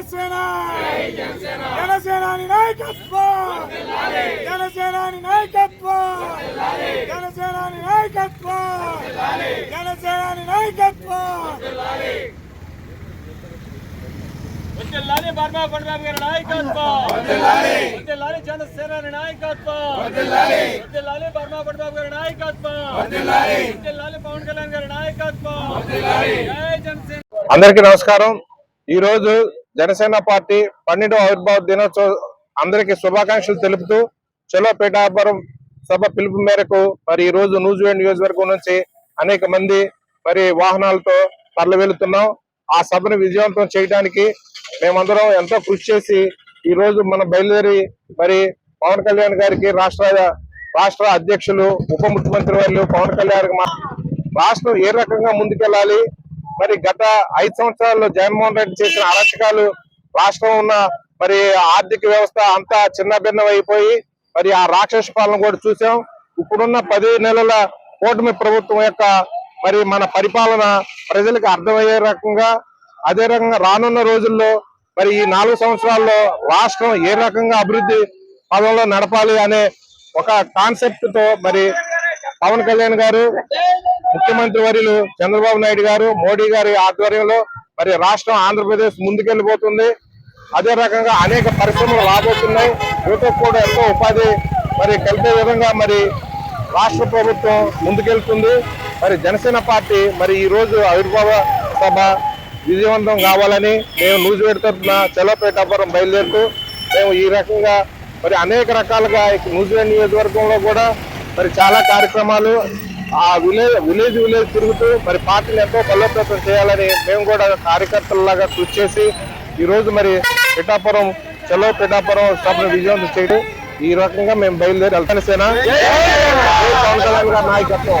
జనసేన! జనసేనాని నాయకత్వం! జనసేనాని నాయకత్వం! జనసేనాని నాయకత్వం! జనసేనాని నాయకత్వం! వదిలాలి బర్మా కొండబాబు గారి నాయకత్వం! వదిలాలి జనసేన నాయకత్వం! వదిలాలి బర్మా కొండబాబు గారి నాయకత్వం! వదిలాలి పవన్ కళ్యాణ్ గారి నాయకత్వం! జై జనసేన! అందరికీ నమస్కారం. ఈ రోజు జనసేన పార్టీ పన్నెండవ ఆవిర్భావ దినోత్సవం అందరికీ శుభాకాంక్షలు తెలుపుతూ చలో పీఠాపురం సభ పిలుపు మేరకు మరి ఈ రోజు న్యూజిలాండ్ నియోజకవర్గం నుంచి అనేక మంది మరి వాహనాలతో తరలి వెళుతున్నాం ఆ సభను విజయవంతం చేయడానికి మేమందరం ఎంతో కృషి చేసి ఈ రోజు మనం బయలుదేరి మరి పవన్ కళ్యాణ్ గారికి రాష్ట్ర రాష్ట్ర అధ్యక్షులు ఉప ముఖ్యమంత్రి వాళ్ళు పవన్ కళ్యాణ్ మా- రాష్ట్రం ఏ రకంగా ముందుకెళ్ళాలి మరి గత ఐదు సంవత్సరాల్లో జగన్మోహన్ రెడ్డి చేసిన అరాచకాలు రాష్ట్రం ఉన్న మరి ఆర్థిక వ్యవస్థ అంతా చిన్న భిన్నం అయిపోయి మరి ఆ రాక్షస పాలన కూడా చూసాం. ఇప్పుడున్న పది నెలల కూటమి ప్రభుత్వం యొక్క మరి మన పరిపాలన ప్రజలకు అర్థమయ్యే రకంగా అదే రకంగా రానున్న రోజుల్లో మరి ఈ నాలుగు సంవత్సరాల్లో రాష్ట్రం ఏ రకంగా అభివృద్ధి పదంలో నడపాలి అనే ఒక కాన్సెప్ట్తో మరి పవన్ కళ్యాణ్ గారు ముఖ్యమంత్రి వర్యులు చంద్రబాబు నాయుడు గారు మోడీ గారి ఆధ్వర్యంలో మరి రాష్ట్రం ఆంధ్రప్రదేశ్ ముందుకెళ్ళిపోతుంది. అదే రకంగా అనేక పరిశ్రమలు రాబోతున్నాయి. యువతకు కూడా ఎంతో ఉపాధి మరి కలిపే విధంగా మరి రాష్ట్ర ప్రభుత్వం ముందుకెళ్తుంది. మరి జనసేన పార్టీ మరి ఈ రోజు ఆవిర్భావ సభ విజయవంతం కావాలని మేము నూజివేడ్ తరఫున చలపేటాపురం బయలుదేరుతూ మేము ఈ రకంగా మరి అనేక రకాలుగా ఈ నూజివేడ్ నియోజకవర్గంలో కూడా మరి చాలా కార్యక్రమాలు ఆ విలేజ్ విలేజ్ విలేజ్ తిరుగుతూ మరి పార్టీని ఎంతో బలోపేతం చేయాలని మేము కూడా కార్యకర్తలలాగా కృషి చేసి ఈరోజు మరి పిఠాపురం చలో పిఠాపురం సభను విజయవంతం చేయడం ఈ రకంగా మేము బయలుదేరి వెళ్తాను సేన పవన్ కళ్యాణ్ గారి నాయకత్వం